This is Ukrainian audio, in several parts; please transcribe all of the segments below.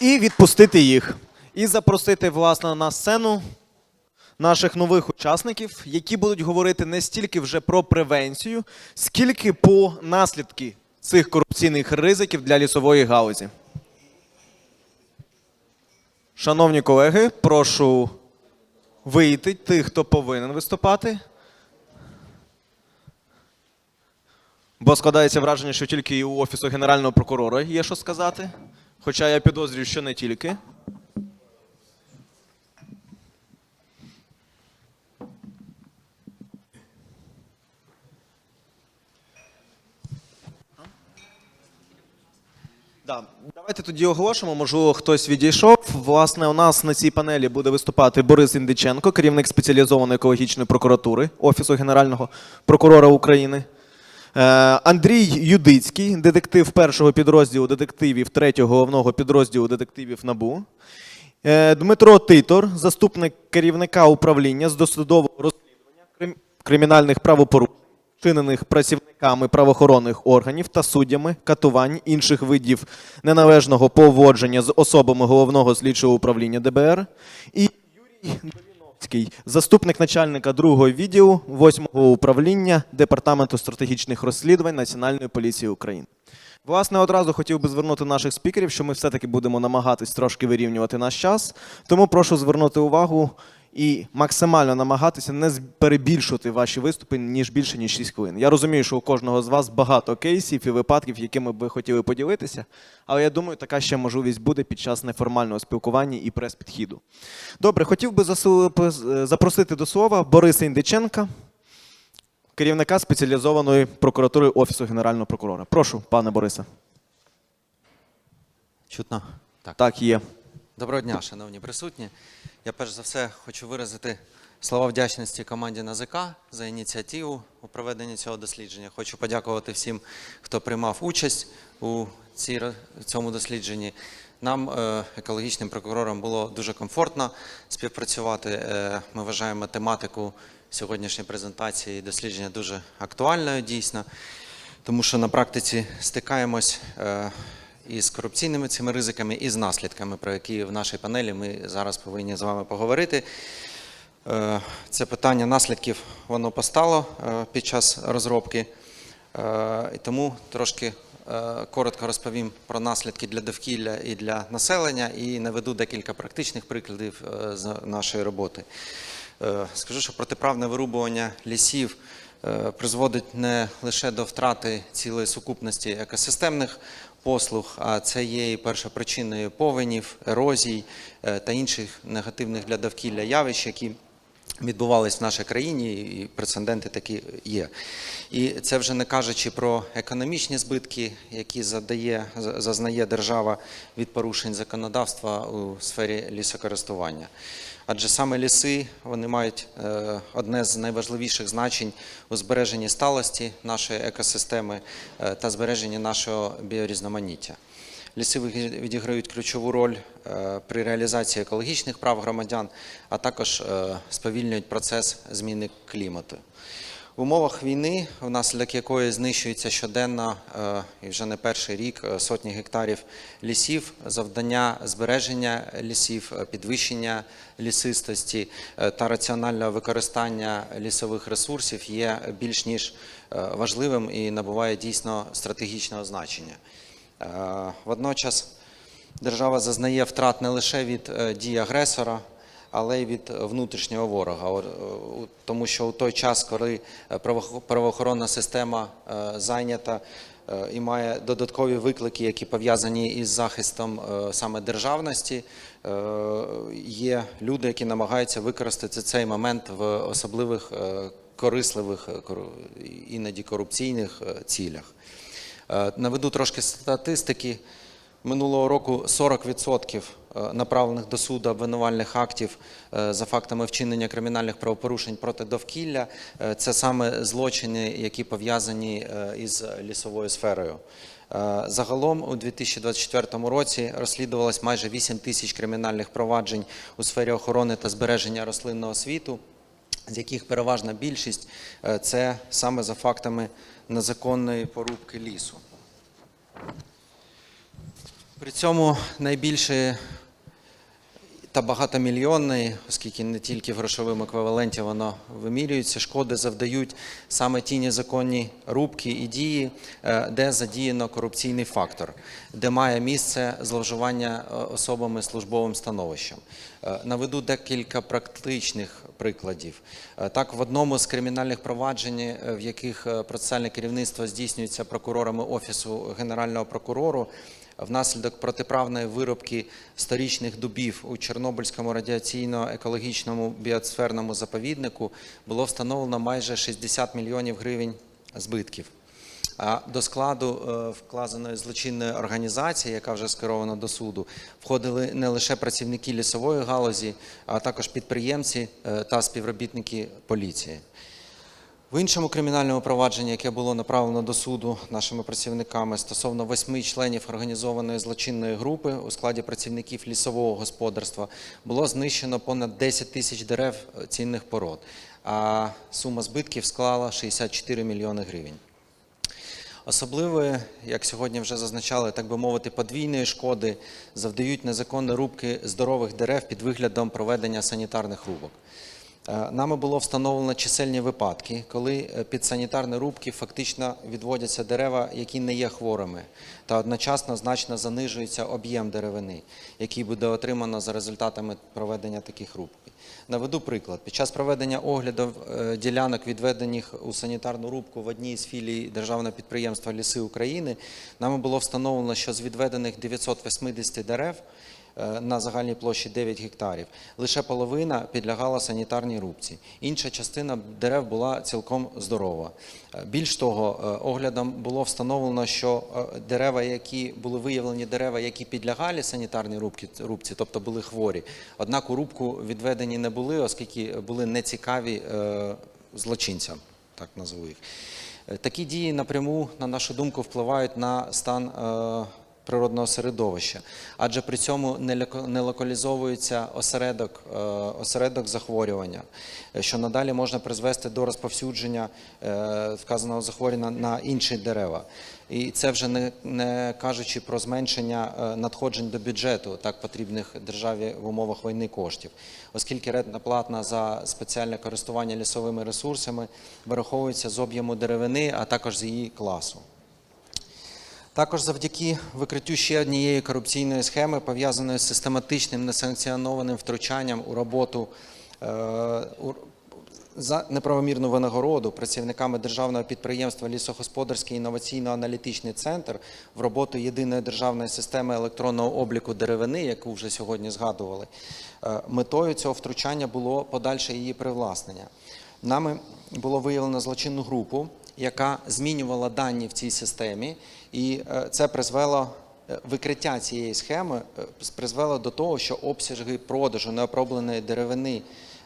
і відпустити їх. І запросити, власне, на сцену наших нових учасників, які будуть говорити не стільки вже про превенцію, скільки по наслідки цих корупційних ризиків для лісової галузі. Шановні колеги, прошу вийти тих, хто повинен виступати. Бо складається враження, що тільки у Офісу Генерального прокурора є що сказати. Хоча я підозрюю, що не тільки. Да. Давайте тоді оголошимо, можливо, хтось відійшов. Власне, у нас на цій панелі буде виступати Борис Індиченко, керівник спеціалізованої екологічної прокуратури Офісу Генерального прокурора України. Е, Андрій Юдицький, детектив першого підрозділу детективів третього головного підрозділу детективів НАБУ. Е, Дмитро Титор, заступник керівника управління з досудового розслідування кримінальних правопорушень, вчинених працівниками правоохоронних органів та суддями катувань інших видів неналежного поводження з особами головного слідчого управління ДБР. І Юрій заступник начальника другого відділу 8-го управління Департаменту стратегічних розслідувань Національної поліції України. Власне, одразу хотів би звернути наших спікерів, що ми все-таки будемо намагатись трошки вирівнювати наш час. Тому прошу звернути увагу і максимально намагатися не перебільшувати ваші виступи ніж більше ніж 6 хвилин. Я розумію, що у кожного з вас багато кейсів і випадків, якими б ви хотіли поділитися, але я думаю, така ще можливість буде під час неформального спілкування і прес-підхіду. Добре, хотів би запросити до слова Бориса Індиченка, керівника спеціалізованої прокуратури Офісу Генерального прокурора. Прошу, пане Борисе. Чутно? Так. Так, є. Доброго дня, шановні присутні. Я перш за все хочу виразити слова вдячності команді НАЗК за ініціативу у проведенні цього дослідження. Хочу подякувати всім, хто приймав участь у цьому дослідженні. Нам, е, екологічним прокурорам, було дуже комфортно співпрацювати. Е, Ми вважаємо тематику сьогоднішньої презентації і дослідження дуже актуальною дійсно, тому що на практиці стикаємось е, і з корупційними цими ризиками, і з наслідками, про які в нашій панелі ми зараз повинні з вами поговорити. Е, Це питання наслідків воно постало е, під час розробки, Е, і тому трошки коротко розповім про наслідки для довкілля і для населення, і наведу декілька практичних прикладів з нашої роботи. Скажу, що протиправне вирубування лісів призводить не лише до втрати цілої сукупності екосистемних послуг, а це є і першопричиною повенів, ерозій е, та інших негативних для довкілля явищ, які відбувались в нашій країні, і прецеденти такі є. І це вже не кажучи про економічні збитки, які задає, зазнає держава від порушень законодавства у сфері лісокористування. Адже саме ліси вони мають е, одне з найважливіших значень у збереженні сталості нашої екосистеми е, та збереженні нашого біорізноманіття. Ліси відіграють ключову роль е, при реалізації екологічних прав громадян, а також сповільнюють процес зміни клімату. В умовах війни, внаслідок якої знищується щоденно е, і вже не перший рік е, сотні гектарів лісів, завдання збереження лісів, е, підвищення лісистості та раціонального використання лісових ресурсів є більш ніж важливим і набуває дійсно стратегічного значення. Водночас держава зазнає втрат не лише від дій агресора, але й від внутрішнього ворога. Е, Тому що у той час, коли е, правоохоронна система е, зайнята і має додаткові виклики, які пов'язані із захистом саме державності, є люди, які намагаються використати цей момент в особливих корисливих, іноді корупційних цілях. Наведу трошки статистики. Минулого року 40% е, направлених до суду обвинувальних актів е, за фактами вчинення кримінальних правопорушень проти довкілля е, це саме злочини, які пов'язані із лісовою сферою. Загалом у 2024 році розслідувалось майже 8 тисяч кримінальних проваджень у сфері охорони та збереження рослинного світу з яких переважна більшість це саме за фактами незаконної порубки лісу. При цьому найбільше та багатомільйонної, оскільки не тільки в грошовому еквіваленті воно вимірюється, шкоди завдають саме ті незаконні рубки і дії, е, де задіяно корупційний фактор, де має місце зловживання е, особами службовим становищем. Е, Наведу декілька практичних прикладів. Так, в одному з кримінальних проваджень, в яких процесуальне керівництво здійснюється прокурорами Офісу Генерального прокурору, внаслідок протиправної виробки сторічних дубів у Чорнобильському радіаційно-екологічному біосферному заповіднику було встановлено майже 60 мільйонів гривень збитків. А до складу е, вказаної злочинної організації, яка вже скерована до суду, входили не лише працівники лісової галузі, а також підприємці е, та співробітники поліції. В іншому кримінальному провадженні, яке було направлено до суду нашими працівниками стосовно восьми членів організованої злочинної групи у складі працівників лісового господарства, було знищено понад 10 тисяч дерев е, цінних пород, а сума збитків склала 64 мільйони гривень. Особливої, як сьогодні вже зазначали, так би мовити, подвійної шкоди завдають незаконні рубки здорових дерев під виглядом проведення санітарних рубок. Е, Нами було встановлено чисельні випадки, коли е, під санітарні рубки фактично відводяться дерева, які не є хворими, та одночасно значно занижується об'єм деревини, який буде отримано за результатами проведення таких рубки. Наведу приклад. Під час проведення огляду е, ділянок, відведених у санітарну рубку в одній з філій державного підприємства Ліси України, нами було встановлено, що з відведених 980 дерев на загальній площі 9 гектарів. Лише половина підлягала санітарній рубці. Інша частина дерев була цілком здорова. Е, Більш того, е, оглядом було встановлено, що е, дерева, які були виявлені дерева, які підлягали санітарній рубці, тобто були хворі, однак у рубку відведені не були, оскільки були нецікаві е, злочинцям, так назву їх. Е, Такі дії напряму, на нашу думку, впливають на стан е, природного середовища, адже при цьому не лока- локалізовується осередок, е, осередок захворювання, е, що надалі можна призвести до розповсюдження е, вказаного захворювання на інші дерева. І це вже не, не кажучи про зменшення надходжень до бюджету, так потрібних державі в умовах війни коштів, оскільки рентна платна за спеціальне користування лісовими ресурсами вираховується з об'єму деревини, а також з її класу. Також завдяки викриттю ще однієї корупційної схеми, пов'язаної з систематичним несанкціонованим втручанням у роботу е, за неправомірну винагороду працівниками державного підприємства Лісогосподарський інноваційно-аналітичний центр в роботу єдиної державної системи електронного обліку деревини, яку вже сьогодні згадували. е, Метою цього втручання було подальше її привласнення. Нами було виявлено злочинну групу, яка змінювала дані в цій системі, і е, це призвело е, викриття цієї схеми е, призвело до того, що обсяги продажу неопробленої деревини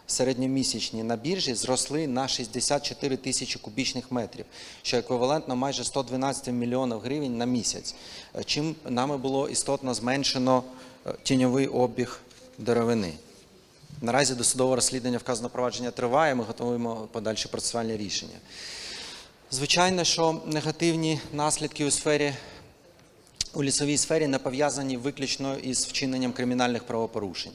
середньомісячні на біржі зросли на 64 тисячі кубічних метрів, що еквівалентно майже 112 мільйонів гривень на місяць. Чим нами було істотно зменшено тіньовий обіг деревини. Наразі досудове розслідування вказаного провадження триває, ми готуємо подальші процесуальні рішення. Звичайно, що негативні наслідки у сфері у лісовій сфері не пов'язані виключно із вчиненням кримінальних правопорушень.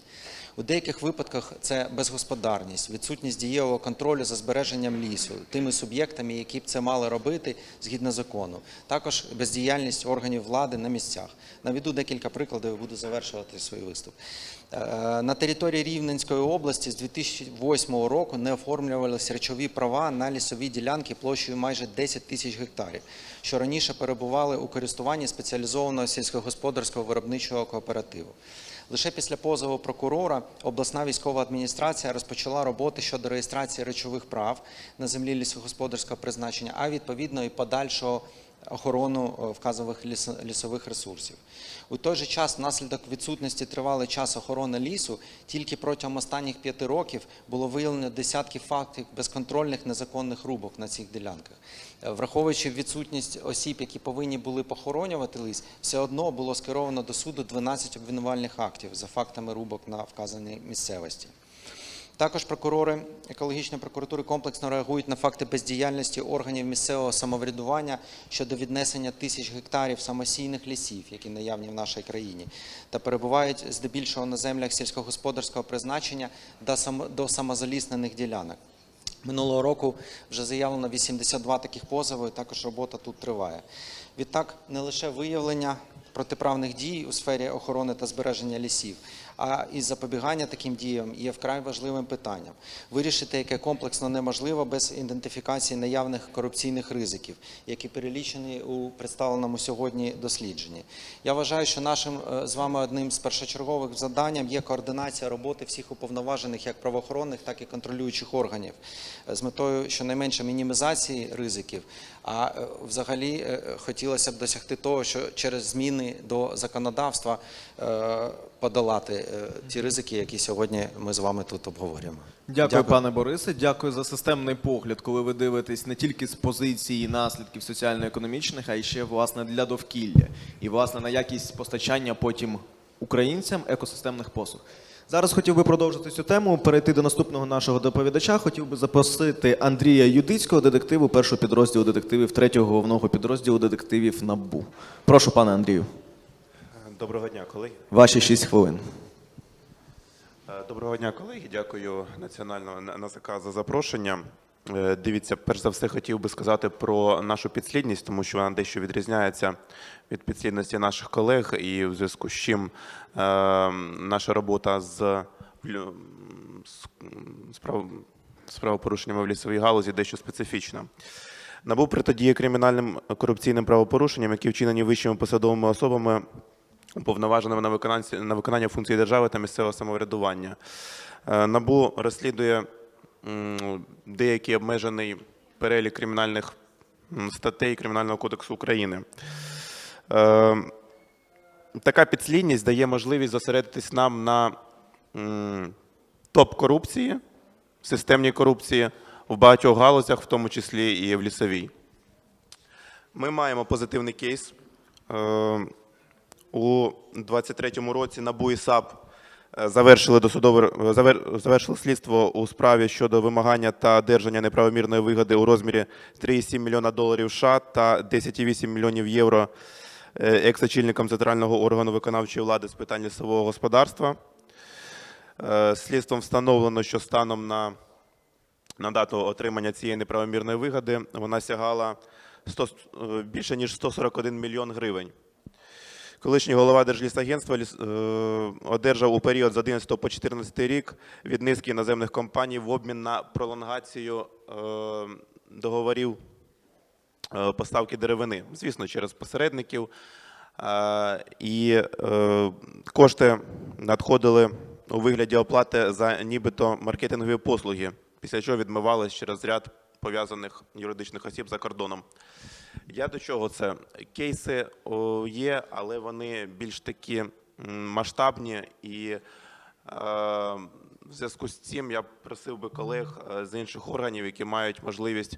У деяких випадках це безгосподарність, відсутність дієвого контролю за збереженням лісу тими суб'єктами, які б це мали робити згідно закону. Також бездіяльність органів влади на місцях. Наведу декілька прикладів і буду завершувати свій виступ. Е, На території Рівненської області з 2008 року не оформлювалися речові права на лісові ділянки площею майже 10 тисяч гектарів, що раніше перебували у користуванні спеціалізованого сільськогосподарського виробничого кооперативу. Лише після позову прокурора обласна військова адміністрація розпочала роботи щодо реєстрації речових прав на землі лісогосподарського призначення, а відповідно і подальшого охорону е, вказових ліс- лісових ресурсів. У той же час, внаслідок відсутності тривалий час охорони лісу, тільки протягом останніх п'яти років було виявлено десятки фактів безконтрольних незаконних рубок на цих ділянках. Враховуючи відсутність осіб, які повинні були похоронювати ліс, все одно було скеровано до суду 12 обвинувальних актів за фактами рубок на вказаній місцевості. Також прокурори екологічної прокуратури комплексно реагують на факти бездіяльності органів місцевого самоврядування щодо віднесення тисяч гектарів самосійних лісів, які наявні в нашій країні, та перебувають здебільшого на землях сільськогосподарського призначення до самозаліснених ділянок. Минулого року вже заявлено 82 таких позови, також робота тут триває. Відтак, не лише виявлення протиправних дій у сфері охорони та збереження лісів, а і запобігання таким діям є вкрай важливим питанням, вирішити яке комплексно неможливо без ідентифікації наявних корупційних ризиків, які перелічені у представленому сьогодні дослідженні. Я вважаю, що нашим е, з вами одним з першочергових завданням є координація роботи всіх уповноважених як правоохоронних, так і контролюючих органів е, з метою щонайменше мінімізації ризиків. А е, взагалі хотілося б досягти того, що через зміни до законодавства подолати е, ті ризики, які сьогодні ми з вами тут обговорюємо. Дякую, пане Борисе. Дякую за системний погляд, коли ви дивитесь не тільки з позиції наслідків соціально-економічних, а й ще власне для довкілля і власне на якість постачання потім українцям екосистемних послуг. Зараз хотів би продовжити цю тему, перейти до наступного нашого доповідача. Хотів би запросити Андрія Юдицького, детективу першого підрозділу детективів третього головного підрозділу детективів НАБУ. Прошу, пане Андрію, Доброго дня, колеги. ваші 6 хвилин. Е, Доброго дня, колеги. Дякую Національного НАЗК за запрошення. Е, Дивіться, перш за все хотів би сказати про нашу підслідність, тому що вона дещо відрізняється від підслідності наших колег, і в зв'язку з чим е, наша робота з, лю- з, з, прав, з правопорушеннями в лісовій галузі дещо специфічна. НАБУ протидіє кримінальним корупційним правопорушенням, які вчинені вищими посадовими особами уповноваженими на виконання, на виконання функцій держави та місцевого самоврядування. Е, НАБУ розслідує деякий обмежений перелік кримінальних статей Кримінального кодексу України. Е, Така підслідність дає можливість зосередитись нам на топ-корупції, системній корупції в багатьох галузях, в тому числі і в лісовій. Ми маємо позитивний кейс. Е, у 23-му році НАБУ і САП е, завершили досудове завер- завершили слідство у справі щодо вимагання та одержання неправомірної вигоди у розмірі 3,7 мільйона доларів США та 10,8 мільйонів євро е, екс-очільником центрального органу виконавчої влади з питань лісового господарства. Е, Слідством встановлено, що станом на, на дату отримання цієї неправомірної вигоди вона сягала 100, е, більше ніж 141 мільйон гривень. Колишній голова Держлісагентства ліс- е, одержав у період з 11 по 14 рік від низки іноземних компаній в обмін на пролонгацію е, договорів е, поставки деревини, звісно, через посередників. І кошти надходили у вигляді оплати за нібито маркетингові послуги, після чого відмивались через ряд пов'язаних юридичних осіб за кордоном. Я до чого це? Кейси є, але вони більш такі масштабні і е, в зв'язку з цим я просив би колег е, з інших органів, які мають можливість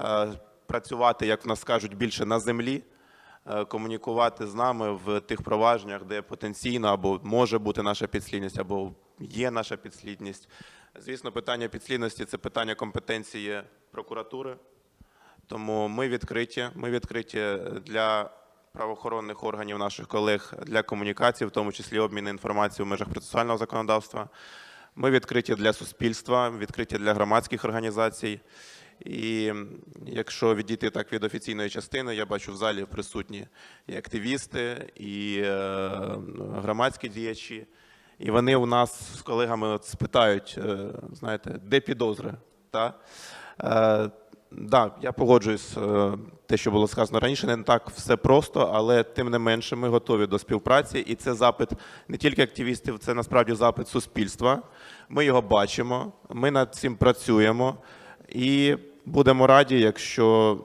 е, працювати, як в нас кажуть, більше на землі, е, комунікувати з нами в тих провадженнях, де потенційно або може бути наша підслідність, або є наша підслідність. Звісно, питання підслідності це питання компетенції прокуратури. Тому ми відкриті. Ми відкриті для правоохоронних органів наших колег для комунікації, в тому числі обміну інформацією в межах процесуального законодавства. Ми відкриті для суспільства, відкриті для громадських організацій. І якщо відійти так від офіційної частини, я бачу в залі присутні і активісти, і е, громадські діячі. І вони у нас з колегами от спитають, е, знаєте, де підозри? Та? Да, я погоджуюсь, е, те, що було сказано раніше, не так все просто, але тим не менше ми готові до співпраці. І це запит не тільки активістів, це насправді запит суспільства. Ми його бачимо, ми над цим працюємо і будемо раді, якщо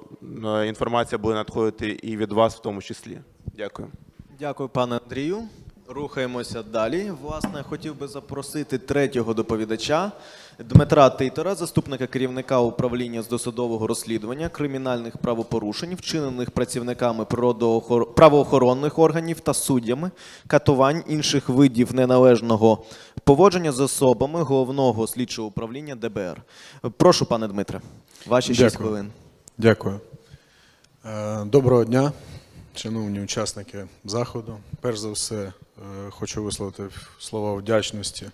е, інформація буде надходити і від вас в тому числі. Дякую. Дякую, пане Андрію. Рухаємося далі. Власне, хотів би запросити третього доповідача Дмитра Титора, заступника керівника управління з досудового розслідування кримінальних правопорушень, вчинених працівниками правоохоронних органів та суддями, катувань інших видів неналежного поводження з особами головного слідчого управління ДБР. Прошу, пане Дмитре, ваші 6 хвилин. Дякую. Е, Доброго дня, шановні учасники заходу. Перш за все, е, хочу висловити слова вдячності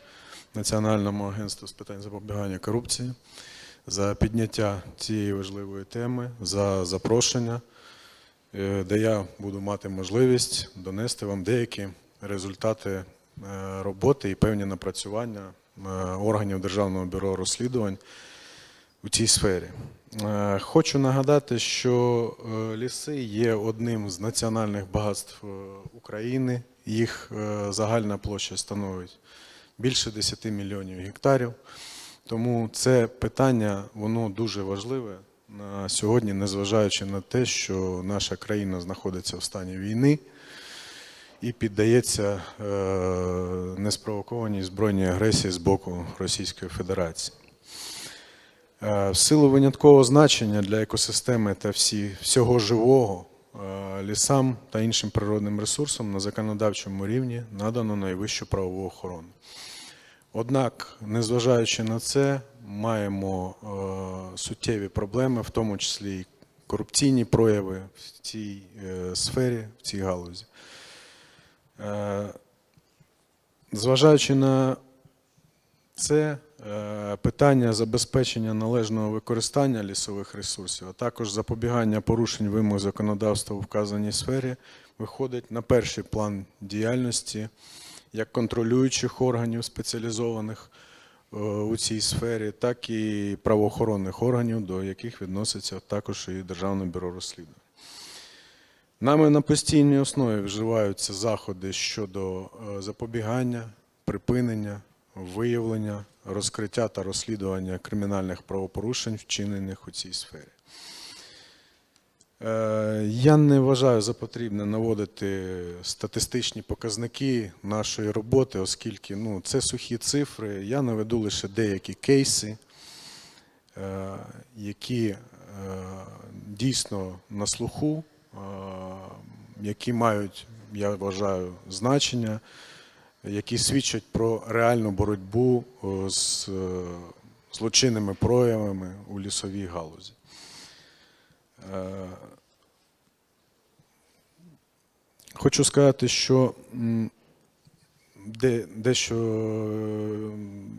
Національному агентству з питань запобігання корупції за підняття цієї важливої теми, за запрошення, е, де я буду мати можливість донести вам деякі результати е, роботи і певні напрацювання органів Державного бюро розслідувань у цій сфері. Е, Хочу нагадати, що е, ліси є одним з національних багатств е, України. Їх загальна площа становить більше 10 мільйонів гектарів. Тому це питання воно дуже важливе на сьогодні, незважаючи на те, що наша країна знаходиться в стані війни і піддається неспровокованій збройній агресії з боку Російської Федерації. Е, В силу виняткового значення для екосистеми та всі, всього живого е, лісам та іншим природним ресурсам на законодавчому рівні надано найвищу правову охорону. Однак, незважаючи на це, маємо е, суттєві проблеми, в тому числі і корупційні прояви в цій сфері, в цій галузі. Зважаючи на це питання забезпечення належного використання лісових ресурсів, а також запобігання порушень вимог законодавства у вказаній сфері виходить на перший план діяльності як контролюючих органів спеціалізованих е, у цій сфері, так і правоохоронних органів, до яких відноситься також і Державне бюро розслідувань. Нами на постійній основі вживаються заходи щодо е, запобігання, припинення, виявлення, розкриття та розслідування кримінальних правопорушень, вчинених у цій сфері. Е, Я не вважаю за потрібне наводити статистичні показники нашої роботи, оскільки ну, це сухі цифри. Я наведу лише деякі кейси, е, які е, дійсно на слуху, які мають, я вважаю, значення, які свідчать про реальну боротьбу е, з е, злочинними проявами у лісовій галузі. Е, Хочу сказати, що дещо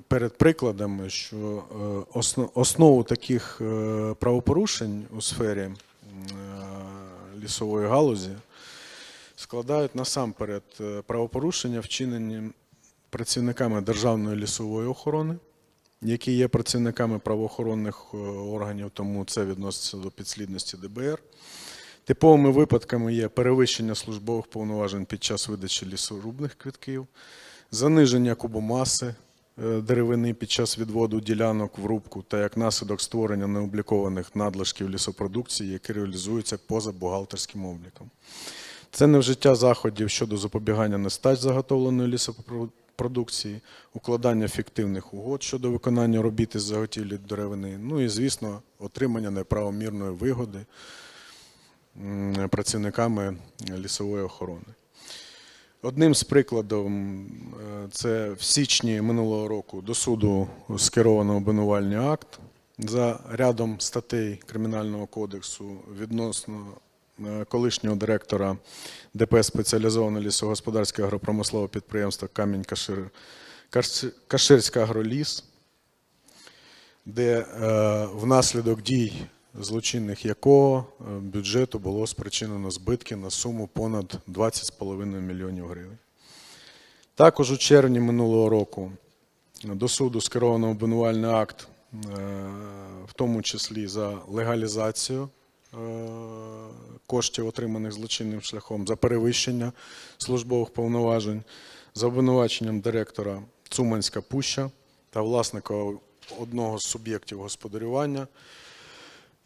перед прикладами, що основу таких правопорушень у сфері лісової галузі складають насамперед е, правопорушення, вчинені працівниками Державної лісової охорони, які є працівниками правоохоронних е, органів, тому це відноситься до підслідності ДБР. Типовими випадками є перевищення службових повноважень під час видачі лісорубних квитків, заниження кубомаси е, деревини під час відводу ділянок в рубку та як наслідок створення необлікованих надлишків лісопродукції, які реалізуються поза бухгалтерським обліком. Це невжиття заходів щодо запобігання нестач заготовленої лісопродукції, укладання фіктивних угод щодо виконання робіт із заготівлі деревини, ну і, звісно, отримання неправомірної вигоди працівниками лісової охорони. Одним з прикладів це в січні минулого року до суду скеровано обвинувальний акт за рядом статей Кримінального кодексу відносно колишнього директора ДП спеціалізоване лісогосподарське агропромислове підприємство Камінь Кашир, Каширська агроліс, де е, внаслідок дій злочинних якого е, бюджету було спричинено збитки на суму понад 20,5 мільйонів гривень. Також у червні минулого року до суду скеровано обвинувальний акт, е, в тому числі за легалізацію е, коштів, отриманих злочинним шляхом, за перевищення службових повноважень, за обвинуваченням директора Цуманська Пуща та власника одного з суб'єктів господарювання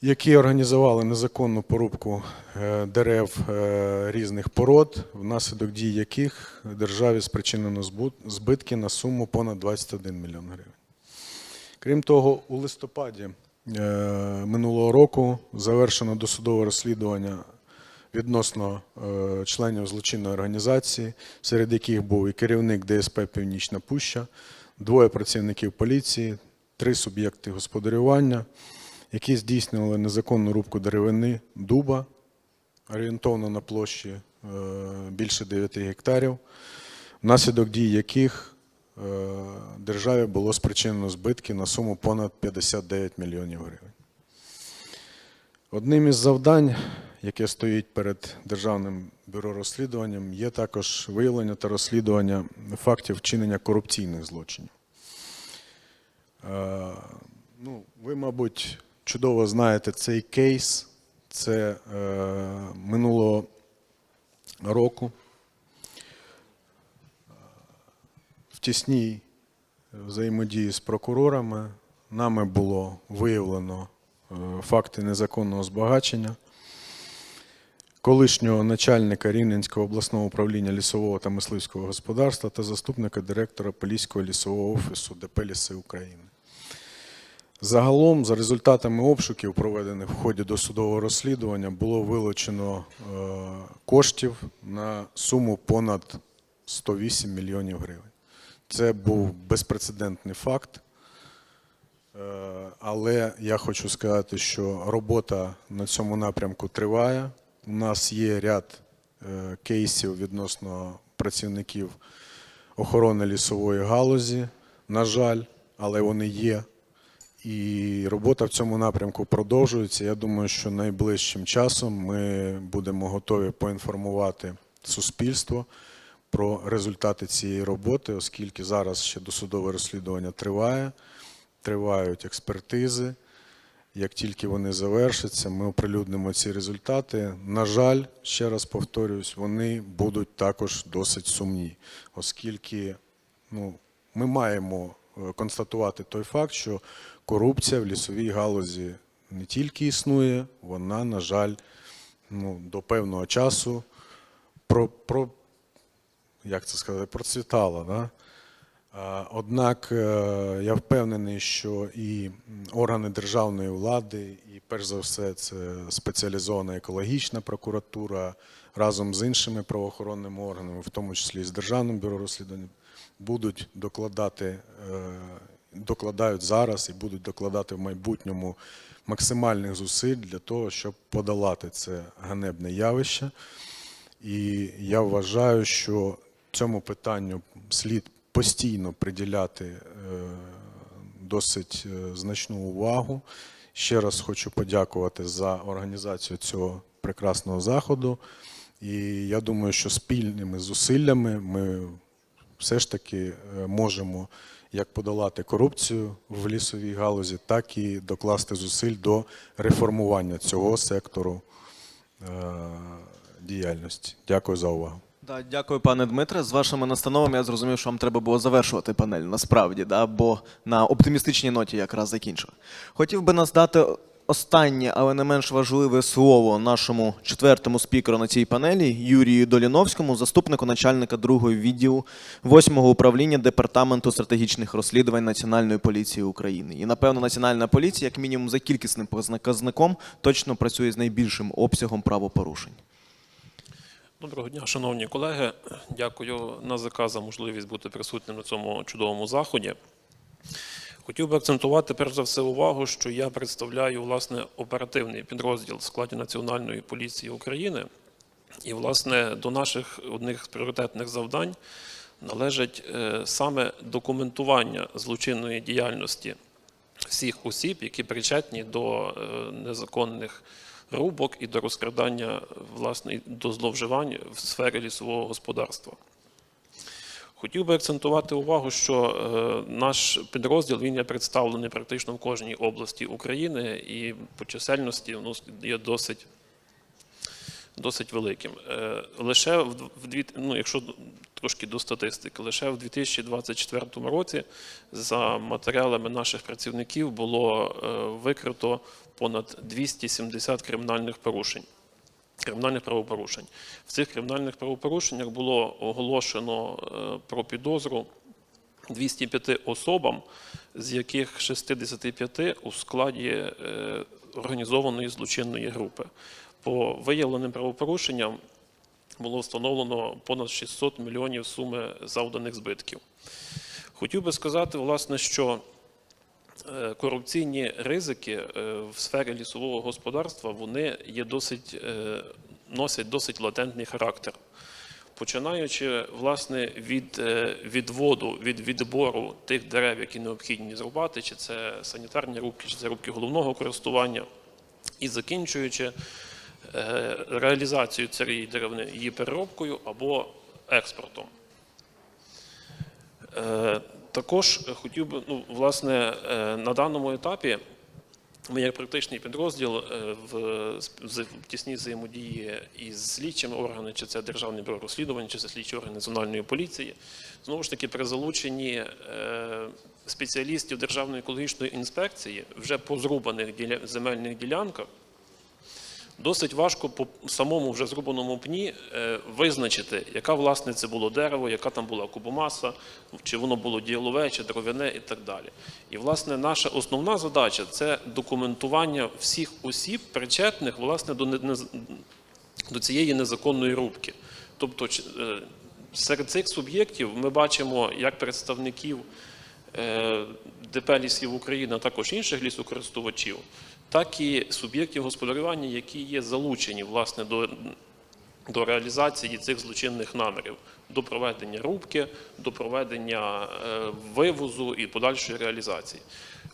які організували незаконну порубку е, дерев е, різних пород, внаслідок дій яких державі спричинено збитки на суму понад 21 мільйон гривень. Крім того, у листопаді е, минулого року завершено досудове розслідування відносно е, членів злочинної організації, серед яких був і керівник ДСП Північна Пуща, двоє працівників поліції, три суб'єкти господарювання, які здійснювали незаконну рубку деревини дуба, орієнтовно на площі е, більше 9 гектарів, внаслідок дій яких е, державі було спричинено збитки на суму понад 59 мільйонів гривень. Одним із завдань, яке стоїть перед Державним бюро розслідуванням, є також виявлення та розслідування фактів вчинення корупційних злочинів. Е, Ну, ви, мабуть, чудово знаєте цей кейс. Це е, минулого року в тісній взаємодії з прокурорами нами було виявлено е, факти незаконного збагачення колишнього начальника Рівненського обласного управління лісового та мисливського господарства та заступника директора Поліського лісового офісу ДП «Ліси України. Загалом, за результатами обшуків, проведених в ході досудового розслідування, було вилучено е, коштів на суму понад 108 мільйонів гривень. Це був безпрецедентний факт. Е, Але я хочу сказати, що робота на цьому напрямку триває. У нас є ряд е, кейсів відносно працівників охорони лісової галузі. На жаль, але вони є. І робота в цьому напрямку продовжується. Я думаю, що найближчим часом ми будемо готові поінформувати суспільство про результати цієї роботи, оскільки зараз ще досудове розслідування триває, тривають експертизи. Як тільки вони завершаться, ми оприлюднимо ці результати. На жаль, ще раз повторюсь, вони будуть також досить сумні, оскільки ну, ми маємо е, констатувати той факт, що корупція в лісовій галузі не тільки існує, вона, на жаль, ну, до певного часу про, про, як це сказати, процвітала. Да? Однак е, я впевнений, що і органи державної влади, і перш за все, це спеціалізована екологічна прокуратура разом з іншими правоохоронними органами, в тому числі і з Державним бюро розслідувань, будуть докладати, е, докладають зараз і будуть докладати в майбутньому максимальних зусиль для того, щоб подолати це ганебне явище. І я вважаю, що цьому питанню слід постійно приділяти е, досить е, значну увагу. Ще раз хочу подякувати за організацію цього прекрасного заходу. І я думаю, що спільними зусиллями ми все ж таки е, можемо як подолати корупцію в лісовій галузі, так і докласти зусиль до реформування цього сектору діяльності. Дякую за увагу. Да, дякую, пане Дмитре. З вашими настановами я зрозумів, що вам треба було завершувати панель насправді, да, бо на оптимістичній ноті якраз закінчили. Хотів би нас дати останнє, але не менш важливе слово нашому четвертому спікеру на цій панелі Юрію Доліновському, заступнику начальника другого відділу восьмого управління департаменту стратегічних розслідувань Національної поліції України. І напевно, Національна поліція, як мінімум за кількісним показником, точно працює з найбільшим обсягом правопорушень. Доброго дня, шановні колеги. Дякую НАЗК за можливість бути присутнім на цьому чудовому заході. Хотів би акцентувати перш за все увагу, що я представляю власне оперативний підрозділ в складі Національної поліції України. І, власне, до наших одних з пріоритетних завдань належить е, саме документування злочинної діяльності всіх осіб, які причетні до е, незаконних рубок і до розкрадання власне до зловживань в сфері лісового господарства. Хотів би акцентувати увагу, що е, наш підрозділ він є представлений практично в кожній області України і по чисельності ну, є досить, досить великим. Е, лише в, ну, якщо трошки до статистики. Лише в 2024 році за матеріалами наших працівників було е, викрито понад 270 кримінальних порушень. Кримінальних правопорушень. В цих кримінальних правопорушеннях було оголошено е, про підозру 205 особам, з яких 65 у складі е, організованої злочинної групи. По виявленим правопорушенням було встановлено понад 600 мільйонів суми завданих збитків. Хотів би сказати, власне, що е, корупційні ризики е, в сфері лісового господарства вони є досить, е, носять досить латентний характер. Починаючи власне від відводу, від відбору тих дерев, які необхідні зрубати, чи це санітарні рубки, чи це рубки головного користування, і закінчуючи реалізацією цієї деревини, її переробкою або експортом. Е, Також хотів би, ну, власне, е, на даному етапі ми як практичний підрозділ е, в тісній взаємодії із слідчими органами, чи це Державне бюро розслідувань, чи це слідчі органи Національної поліції, знову ж таки при залученні е, спеціалістів Державної екологічної інспекції вже по зрубаних земельних ділянках Досить важко по самому вже зрубаному пні е, визначити, яка власне це було дерево, яка там була кубомаса, чи воно було ділове, чи дровяне і так далі. І власне наша основна задача це документування всіх осіб, причетних власне до, не- до цієї незаконної рубки. Тобто е, серед цих суб'єктів ми бачимо як представників е, ДП лісів України, а також інших лісокористувачів, так і суб'єктів господарювання, які є залучені власне до, до реалізації цих злочинних намірів, до проведення рубки, до проведення е, вивозу і подальшої реалізації.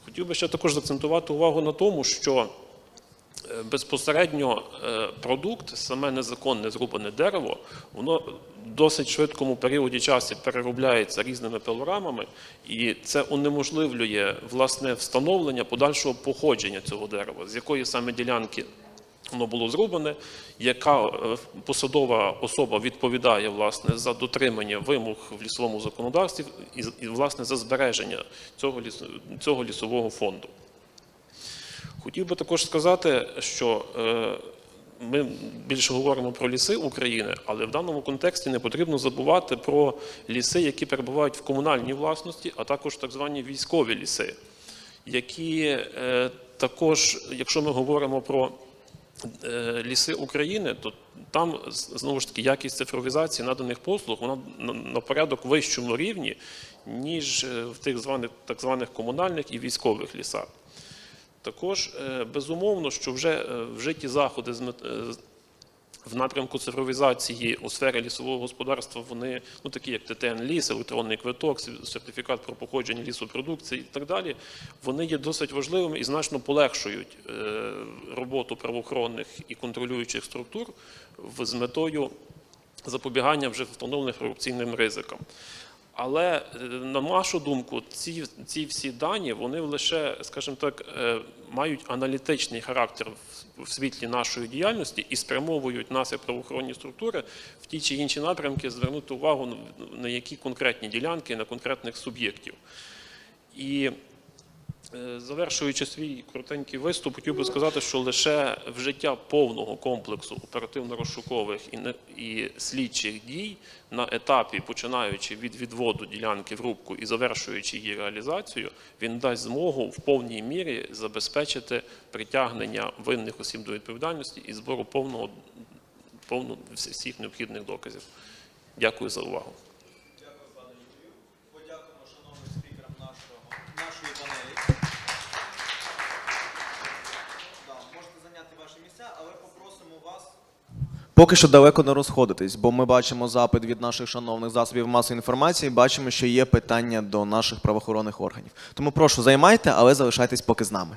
Хотів би ще також закцентувати увагу на тому, що безпосередньо е, продукт, саме незаконне зрубане дерево, воно в досить швидкому періоді часу переробляється різними пилорамами, і це унеможливлює власне встановлення подальшого походження цього дерева, з якої саме ділянки воно було зрубане, яка е, посадова особа відповідає власне за дотримання вимог в лісовому законодавстві і, власне за збереження цього лісового фонду. Хотів би також сказати, що е, ми більше говоримо про ліси України, але в даному контексті не потрібно забувати про ліси, які перебувають в комунальній власності, а також так звані військові ліси, які е, також, якщо ми говоримо про е, ліси України, то там знову ж таки якість цифровізації наданих послуг вона на- порядок вищому рівні, ніж в тих званих так званих комунальних і військових лісах. Також е, безумовно, що вже е, вжиті заходи е, в напрямку цифровізації у сфері лісового господарства, вони ну такі як ТТН ліс, електронний квиток, сертифікат про походження лісопродукції і так далі, вони є досить важливими і значно полегшують роботу правоохоронних і контролюючих структур з метою запобігання вже встановлених корупційним ризикам. Але е, на нашу думку, ці, ці всі дані вони лише, скажімо так, е, мають аналітичний характер в- світлі нашої діяльності і спрямовують нас, як правоохоронні структури, в ті чи інші напрямки звернути увагу на- які конкретні ділянки, на конкретних суб'єктів. І Завершуючи свій коротенький виступ, хотів би сказати, що лише вжиття повного комплексу оперативно-розшукових і слідчих дій на етапі, починаючи від відводу ділянки в рубку і завершуючи її реалізацію, він дасть змогу в повній мірі забезпечити притягнення винних осіб до відповідальності і збору повного повно всіх необхідних доказів. Дякую за увагу. Дякую, пане Юрію. Подякуємо шановним спікерам нашого, нашої панелі. Да, можете зайняти ваші місця, але попросимо вас. Поки що далеко не розходитись, бо ми бачимо запит від наших шановних засобів масової інформації, бачимо, що є питання до наших правоохоронних органів. Тому прошу займайте, але залишайтесь поки з нами.